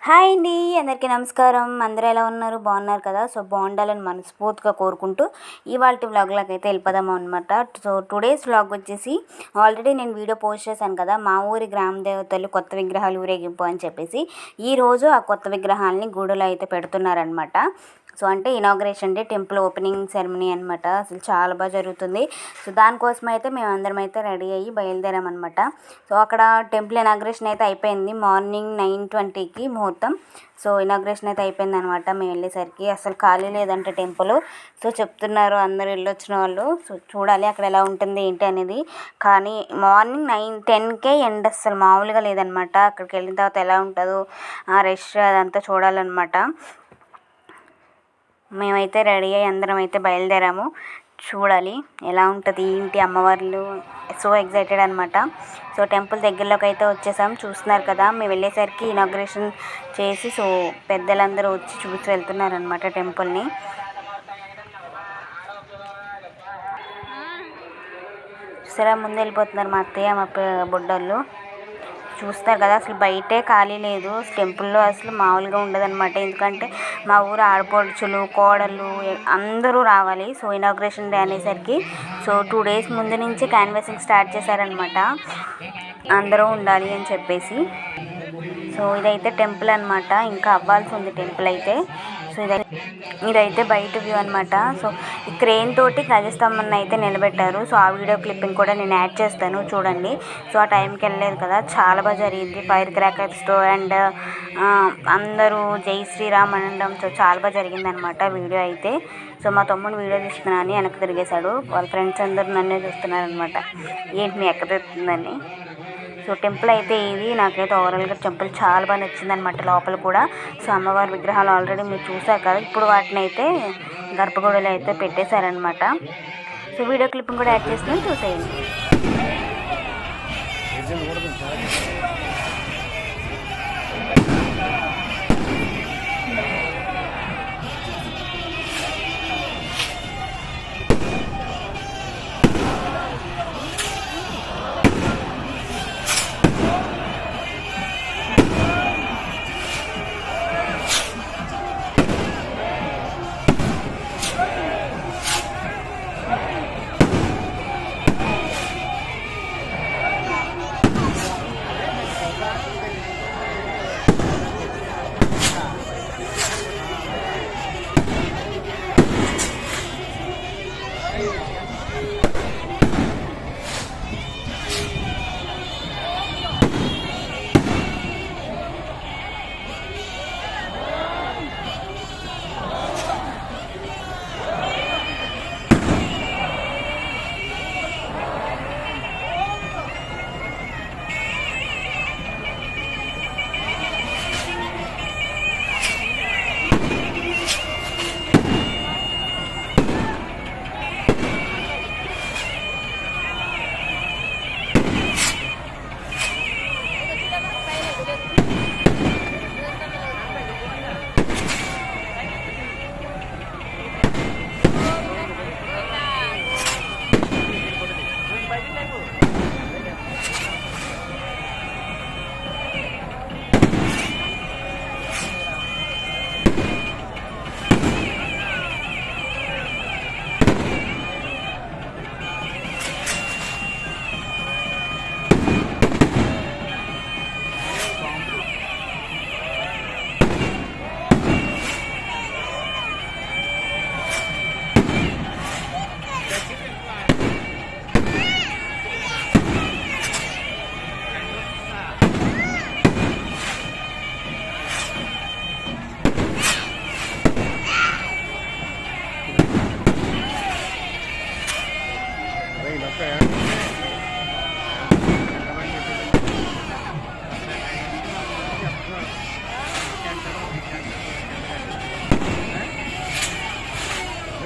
Hi అండి అందరికీ నమస్కారం. అందరూ ఎలా ఉన్నారు? బాగున్నారు కదా? సో బాగుండాలని మనస్ఫూర్తిగా కోరుకుంటూ ఇవాళ వ్లాగ్లోకి అయితే వెళ్ళిపోదాం అనమాట సో టుడేస్ వ్లాగ్ వచ్చేసి ఆల్రెడీ నేను వీడియో పోస్ట్ చేశాను కదా మా ఊరి గ్రామ దేవతలు కొత్త విగ్రహాలు ఊరేగింపు అని చెప్పేసి ఈరోజు ఆ కొత్త విగ్రహాలని గూడులో అయితే పెడుతున్నారనమాట సో అంటే inauguration day temple opening ceremony అనమాట అసలు చాలా బాగా జరుగుతుంది. సో దానికోసం అయితే మేము అందరం అయితే రెడీ అయ్యి బయలుదేరామన్నమాట సో అక్కడ టెంపుల్ ఇనాగ్రేషన్ అయితే అయిపోయింది. మార్నింగ్ నైన్ ట్వంటీకి ముహూర్తం. సో ఇనాగ్రేషన్ అయితే అయిపోయింది అనమాట మేము వెళ్ళేసరికి. అసలు ఖాళీ లేదంటే టెంపుల్ సో చెప్తున్నారు అందరు వెళ్ళొచ్చిన వాళ్ళు. సో చూడాలి అక్కడ ఎలా ఉంటుంది ఏంటి అనేది. కానీ మార్నింగ్ నైన్ టెన్కే ఎండ్ అసలు మామూలుగా లేదనమాట అక్కడికి వెళ్ళిన తర్వాత ఎలా ఉంటుందో ఆ రష్ అదంతా చూడాలన్నమాట. మేమైతే రెడీ అయ్యి అందరం అయితే బయలుదేరాము. చూడాలి ఎలా ఉంటుంది ఏంటి అమ్మవార్లు సో ఎగ్జైటెడ్ అనమాట సో టెంపుల్ దగ్గరలోకి అయితే వచ్చేసాం. చూస్తున్నారు కదా మేము వెళ్ళేసరికి ఇనాగ్రేషన్ చేసి సో పెద్దలందరూ వచ్చి చూసి వెళ్తున్నారు అనమాట టెంపుల్ని. సరే ముందు వెళ్ళిపోతున్నారు మా అత్తయ్య మా బుడ్డోళ్ళు. చూస్తారు కదా అసలు బయటే ఖాళీ లేదు. టెంపుల్లో అసలు మామూలుగా ఉండదన్నమాట. ఎందుకంటే మా ఊరు ఆడపడుచులు కోడలు అందరూ రావాలి. సో ఇనాగ్రేషన్ డే అనేసరికి సో టూ డేస్ ముందు నుంచి క్యాన్వాసింగ్ స్టార్ట్ చేశారనమాట అందరూ ఉండాలి అని చెప్పేసి. సో ఇదైతే టెంపుల్ అనమాట ఇంకా అవ్వాల్సి ఉంది టెంపుల్ అయితే. సో ఇదైతే ఇదైతే బయట వ్యూ అనమాట సో ఈ క్రెయిన్ తోటి గజస్తంభాన్ని అయితే నిలబెట్టారు. సో ఆ వీడియో క్లిప్పింగ్ కూడా నేను యాడ్ చేస్తాను చూడండి. సో ఆ టైంకి వెళ్ళలేదు కదా. చాలా బాగా జరిగింది. ఫైర్ క్రాకర్స్తో అండ్ అందరూ జై శ్రీరామ్ అనడం. సో చాలా బాగా జరిగింది అనమాట వీడియో అయితే. సో మా తమ్ముడు వీడియో తీస్తున్నాను వెనక్కి తిరిగేశాడు. వాళ్ళ ఫ్రెండ్స్ అందరూ నన్నే చూస్తున్నారనమాట ఏంటి మీ ఎక్కడ తెస్తుందని సో టెంపుల్ అయితే ఇది. నాకైతే ఓవరాల్గా టెంపుల్ చాలా బాగా నచ్చింది అనమాట లోపల కూడా. సో అమ్మవారి విగ్రహాలు ఆల్రెడీ మీరు చూసారు కదా. ఇప్పుడు వాటిని అయితే గర్భగుడిలో అయితే పెట్టేశారనమాట సో వీడియో క్లిప్పింగ్ కూడా యాడ్ చేసుకుని చూసేయండి.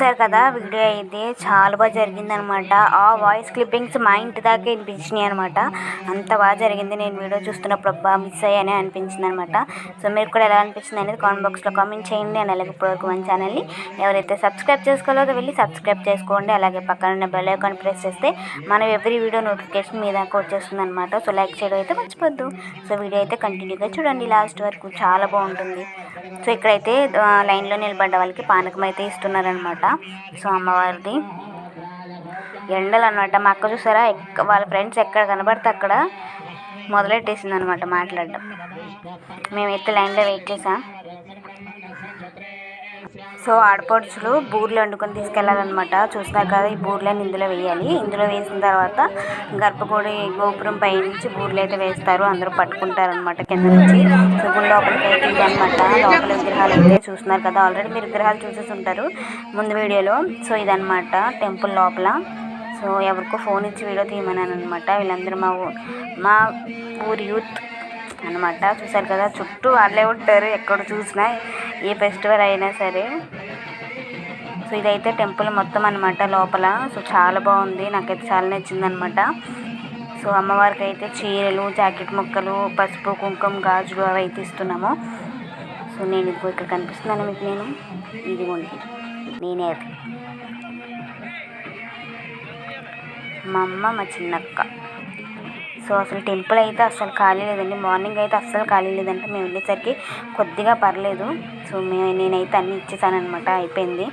చూసారు కదా వీడియో అయితే చాలా బాగా జరిగింది అనమాట ఆ వాయిస్ క్లిప్పింగ్స్ మా ఇంటి దాకా వినిపించినాయి అనమాట. అంత బాగా జరిగింది. నేను వీడియో చూస్తున్నప్పుడు అబ్బా మిస్ అయ్యానే అనిపించింది అనమాట సో మీరు కూడా ఎలా అనిపించింది అనేది కామెంట్ బాక్స్లో కామెంట్ చేయండి. అండ్ అలాగే ఇప్పటివరకు మన ఛానల్ని ఎవరైతే సబ్స్క్రైబ్ చేసుకోలేదో వెళ్ళి సబ్స్క్రైబ్ చేసుకోండి. అలాగే పక్కన ఉన్న బెల్ ఐకాన్ ప్రెస్ చేస్తే మనం ఎవ్రీ వీడియో నోటిఫికేషన్ మీ దాకా వచ్చేస్తుంది అనమాట సో లైక్ చేయడం అయితే మర్చిపోద్దు. సో వీడియో అయితే కంటిన్యూగా చూడండి. లాస్ట్ వరకు చాలా బాగుంటుంది. సో ఇక్కడైతే లైన్లో నిలబడ్డ వాళ్ళకి పానకం అయితే ఇస్తున్నారనమాట సో అమ్మవారిది. ఎండలు అనమాట మా అక్క చూసారా? ఎక్క వాళ్ళ ఫ్రెండ్స్ ఎక్కడ కనబడితే అక్కడ మొదలెట్టేసింది అనమాట మాట్లాడడం. మేమైతే లైన్లో వెయిట్ చేసాం. సో ఆడపడుచులు బూర్లు వండుకొని తీసుకెళ్ళాలన్నమాట. చూసినా కదా ఈ బూర్లని ఇందులో వేయాలి. ఇందులో వేసిన తర్వాత గర్భగుడి గోపురం పై నుంచి బూర్లు అయితే వేస్తారు. అందరూ పట్టుకుంటారు అనమాట కింద నుంచి. సో గుడి లోపలికి అయితే ఇదనమాట లోపల విగ్రహాలు అయితే చూస్తున్నారు కదా. ఆల్రెడీ మీరు విగ్రహాలు చూసేసి ఉంటారు ముందు వీడియోలో. సో ఇదనమాట టెంపుల్ లోపల. సో ఎవరికో ఫోన్ ఇచ్చి వీడియో తీయమన్నాను అనమాట వీళ్ళందరూ మా మా ఊరి యూత్ అనమాట చూసారు కదా చుట్టూ వాళ్ళే ఉంటారు ఎక్కడ చూసినా ఏ ఫెస్టివల్ అయినా సరే. సో ఇదైతే టెంపుల్ మొత్తం అనమాట లోపల. సో చాలా బాగుంది. నాకైతే చాలా నచ్చింది అనమాట సో అమ్మవారికి అయితే చీరలు జాకెట్ ముక్కలు పసుపు కుంకుమ గాజులు అవి అయితే ఇస్తున్నాము. సో నేను ఇప్పుడు ఇక్కడ కనిపిస్తున్నాను మీకు నేను. ఇదిగోండి. నేనే అది. మా అమ్మ మా చిన్నక్క. సో అసలు టెంపుల్ అయితే అసలు ఖాళీ లేదండి. మార్నింగ్ అయితే అస్సలు ఖాళీ లేదంటే. మేము వెళ్ళేసరికి కొద్దిగా పర్లేదు. సో మేము నేనైతే అన్నీ ఇచ్చేసాను అనమాట అయిపోయింది.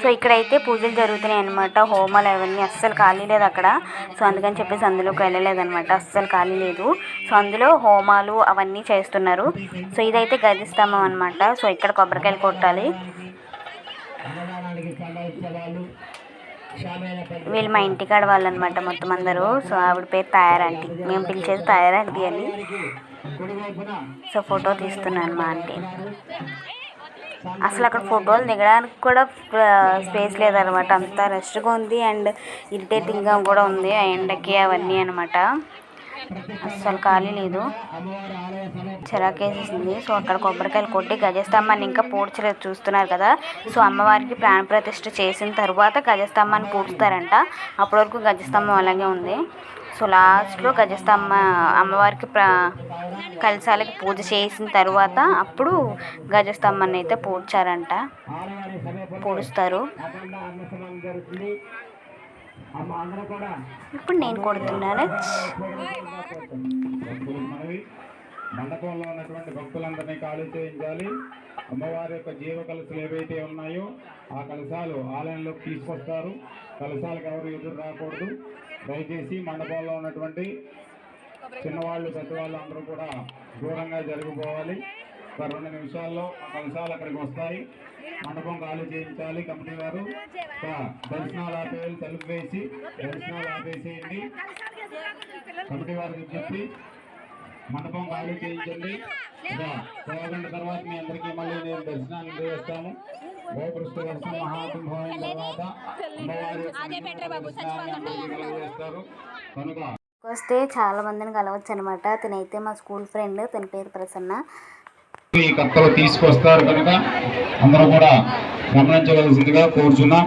సో ఇక్కడైతే పూజలు జరుగుతున్నాయి అనమాట హోమాలు అవన్నీ అస్సలు ఖాళీ లేదు అక్కడ. సో అందుకని చెప్పేసి అందులోకి వెళ్ళలేదన్నమాట. అస్సలు ఖాళీ లేదు. సో అందులో హోమాలు అవన్నీ చేస్తున్నారు. సో ఇదైతే గదిస్తామం అనమాట సో ఇక్కడ కొబ్బరికాయలు కొట్టాలి. వీళ్ళు మా ఇంటికాడ వాళ్ళు అనమాట మొత్తం అందరూ. సో ఆవిడ పేరు తయారంటీ మేము పిలిచేది తయారంటీ అని. సో ఫోటో తీస్తున్నాను మా ఆంటీ. అసలు అక్కడ ఫోటోలు దిగడానికి కూడా స్పేస్ లేదనమాట. అంత రష్గా ఉంది అండ్ ఇరిటేటింగ్గా కూడా ఉంది ఆ ఎండకి అవన్నీ అనమాట. అస్సలు ఖాళీ లేదు. చిరాకేసేసింది. సో అక్కడ కొబ్బరికాయలు కొట్టి గజస్తంభాన్ని ఇంకా పూడ్చలేదు చూస్తున్నారు కదా. సో అమ్మవారికి ప్రాణప్రతిష్ఠ చేసిన తర్వాత గజస్తంభాన్ని పూడుస్తారంట అప్పటి వరకు గజస్తంభం అలాగే ఉంది. సో లాస్ట్లో గజస్తంభ అమ్మవారికి ప్ర కలశాలకి పూజ చేసిన తర్వాత అప్పుడు గజస్తంభాన్ని అయితే పూడ్చారంట. పూడుస్తారు. ఇప్పుడు నేను కొడుతున్నాను? మండపంలో ఉన్నటువంటి భక్తులందరినీ ఖాళీ చేయించాలి. అమ్మవారి యొక్క జీవ కలశాలు ఏవైతే ఉన్నాయో ఆ కలశాలు ఆలయంలోకి తీసుకొస్తారు. కలశాలకు ఎవరు ఎదురు రాకూడదు. దయచేసి మండపంలో ఉన్నటువంటి చిన్నవాళ్ళు పెద్దవాళ్ళు అందరూ కూడా దూరంగా జరిగిపోవాలి ఒక రెండు నిమిషాల్లో ఆ కలశాలు అక్కడికి వస్తాయి. మండపం ఖాళీ చేయించాలి కమిటీ వారు. దర్శనాలు ఆపేయాలి తలుపు వేసి దర్శనాలు ఆపేసేయండి. కమిటీ వారికి చెప్పి మండపం ఖాళీ చేయించండి. పోగంట తర్వాత మీ అందరికీ మళ్ళీ నేను దర్శనాన్ని చేస్తాము గోపృష్ఠ దర్శనం తర్వాత కలుగజేస్తారు కనుక వస్తే చాలా మందిని కలవచ్చు అనమాట తనైతే మా స్కూల్ ఫ్రెండ్ తన పేరు ప్రసన్న. ఈ కర్తలు తీసుకొస్తారు కనుక అందరూ కూడా గమనించవలసిందిగా కోరుచున్నాం.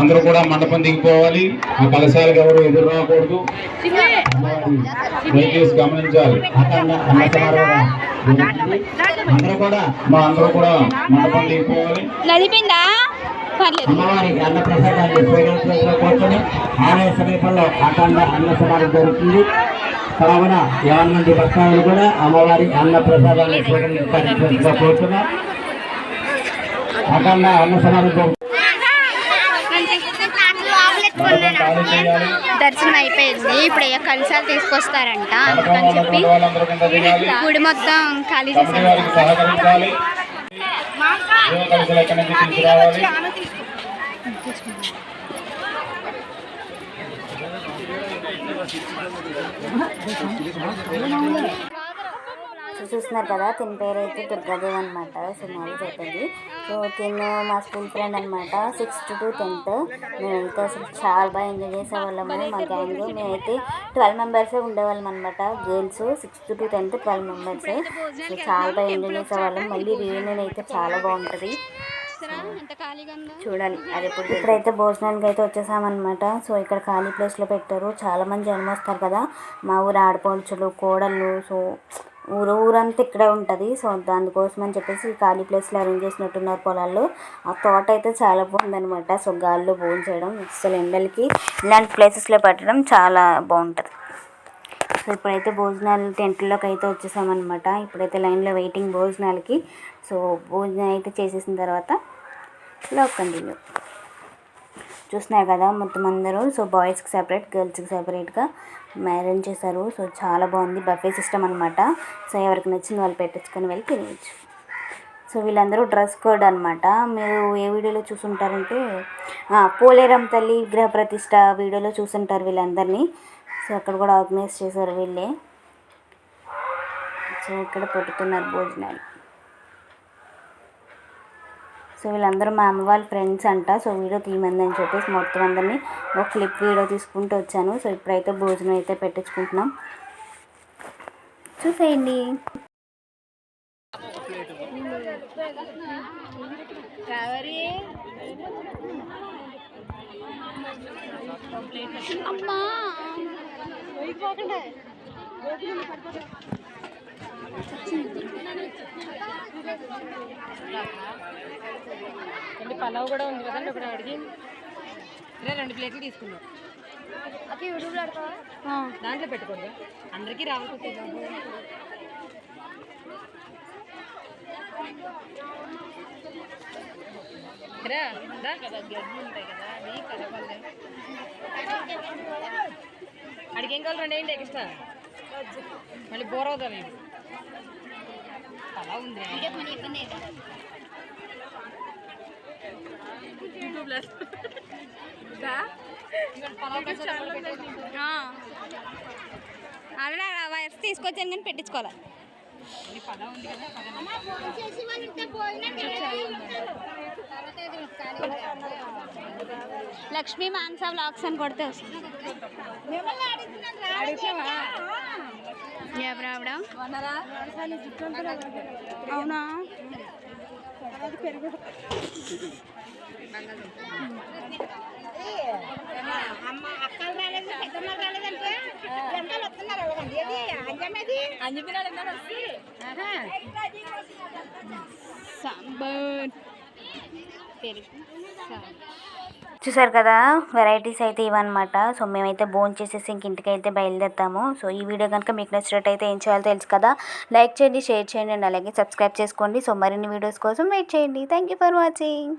అందరూ కూడా మండపం దిగిపోవాలి. ఆ కలశాలకు ఎవరు ఎదురు రాకూడదు. దయచేసి గమనించాలి. అందరూ కూడా మా అందరూ కూడా మండపం దిగిపోవాలి. అమ్మవారి అన్న ప్రసాదాన్ని ఆలయ సమీపంలో అఖండ అన్న సమారం జరుగుతుంది. కావున యావన్ మంది భక్తాదులు కూడా అమ్మవారి అన్న ప్రసాదాన్ని అఖండ అన్న చేయాలి దర్శనం అయిపోయింది. ఇప్పుడు ఏ కలశాలు తీసుకొస్తారంట. అందుకని చెప్పి గుడి మొత్తం ఖాళీ కమిటీ చేశారు వారికి సహకరించాలి జీవ కలశాలు ఎక్కడి నుంచి తీసుకురావాలి సో చూస్తున్నారు కదా తిన పేరు అయితే దుర్గాదేవి అనమాట సో చెప్పింది. సో తిను మా స్కూల్ ఫ్రెండ్ అనమాట సిక్స్త్ టు టెన్త్. మేమైతే అసలు చాలా బాగా ఎంజాయ్ చేసేవాళ్ళము మా గ్యాంగ్ మేమైతే ట్వెల్వ్ మెంబర్సే ఉండేవాళ్ళం అనమాట girls sixth to tenth twelve మెంబర్సే. చాలా బాగా ఎంజాయ్ చేసేవాళ్ళం. మళ్ళీ రీయూనియన్ అయితే చాలా బాగుంటుంది. చూడాలి. అది ఇప్పుడైతే భోజనానికి అయితే వచ్చేసామన్నమాట. సో ఇక్కడ ఖాళీ ప్లేస్లో పెట్టారు. చాలా మంది జనం వస్తారు కదా. మా ఊరు ఆడపడుచులు కోడళ్ళు సో ఊరు ఊరంతా ఇక్కడే ఉంటుంది. సో దానికోసం అని చెప్పేసి ఖాళీ ప్లేస్లో అరేంజ్ చేసినట్టున్నారు పొలాల్లో. ఆ తోట అయితే చాలా బాగుందన్నమాట. సో గాల్లో భోజనం చేయడం అసలు ఎండలకి ఇలాంటి ప్లేసెస్లో పెట్టడం చాలా బాగుంటుంది. సో ఇప్పుడైతే భోజనాలు టెంట్లోకి అయితే వచ్చేసామన్నమాట. ఇప్పుడైతే లైన్లో వెయిటింగ్ భోజనాలకి. సో భోజనం అయితే చేసేసిన తర్వాత లవ్ కంటిన్యూ చూస్తున్నారు కదా మొత్తం అందరూ. సో బాయ్స్కి సెపరేట్ గర్ల్స్కి సెపరేట్గా మ్యారేజ్ చేశారు. సో చాలా బాగుంది. బఫే సిస్టమ్ అనమాట సో ఎవరికి నచ్చింది వాళ్ళు పెట్టించుకొని వెళ్ళి తినవచ్చు సో వీళ్ళందరూ డ్రెస్ కోడ్ అనమాట మీరు ఏ వీడియోలో చూసుంటారంటే ఆ, పోలేరం తల్లి విగ్రహ ప్రతిష్ట వీడియోలో చూసుంటారు వీళ్ళందరినీ. సో అక్కడ కూడా ఆర్గనైజ్ చేశారు వీళ్ళే. సో ఇక్కడ పెట్టుతున్నారు భోజనాలు. సో వీళ్ళందరూ మా అమ్మ వాళ్ళ ఫ్రెండ్స్ అంట. సో వీడియో తీయమంది అని చెప్పేసి మొత్తం అందరినీ ఒక క్లిప్ వీడియో తీసుకుంటూ వచ్చాను. సో ఇప్పుడైతే భోజనం అయితే పెట్టించుకుంటున్నాం. చూసేయండి. అమ్మా. అంటే పలావ్ కూడా ఉంది కదండి ఒకటి అడిగి. రే రెండు ప్లేట్లు తీసుకున్నాం. దాంట్లో పెట్టుకోండి. అందరికీ రావాలి రా రా. కదా గడ్డి ఉంటాయి కదా అవి కలవాలి అడిగి కావాలి రెండు ఏంటి ఎక్స్ట్రా. మళ్ళీ బోర్ అవుతాను అలా ఉంది వైర్స్ తీసుకొచ్చాను కానీ పెట్టించుకోవాలి? లక్ష్మీ మాన్సా బ్లాగ్స్ అని కొడితే వస్తుంది. ఎవరు ఆవిడ అవునా? సాంబార్ పెరుగు సాంబార్. చూసారు కదా వెరైటీస్ అయితే ఇవన్నమాట. సో మేమైతే బోన్ చేసేసి ఇంక ఇంటికి అయితే బయలుదేరుతాము. సో ఈ వీడియో కనుక మీకు నచ్చినట్టయితే ఏం చేయాలో తెలుసు కదా లైక్ చేయండి షేర్ చేయండి అండ్ అలాగే సబ్స్క్రైబ్ చేసుకోండి. సో మరిన్ని వీడియోస్ కోసం వెయిట్ చేయండి. Thank you for watching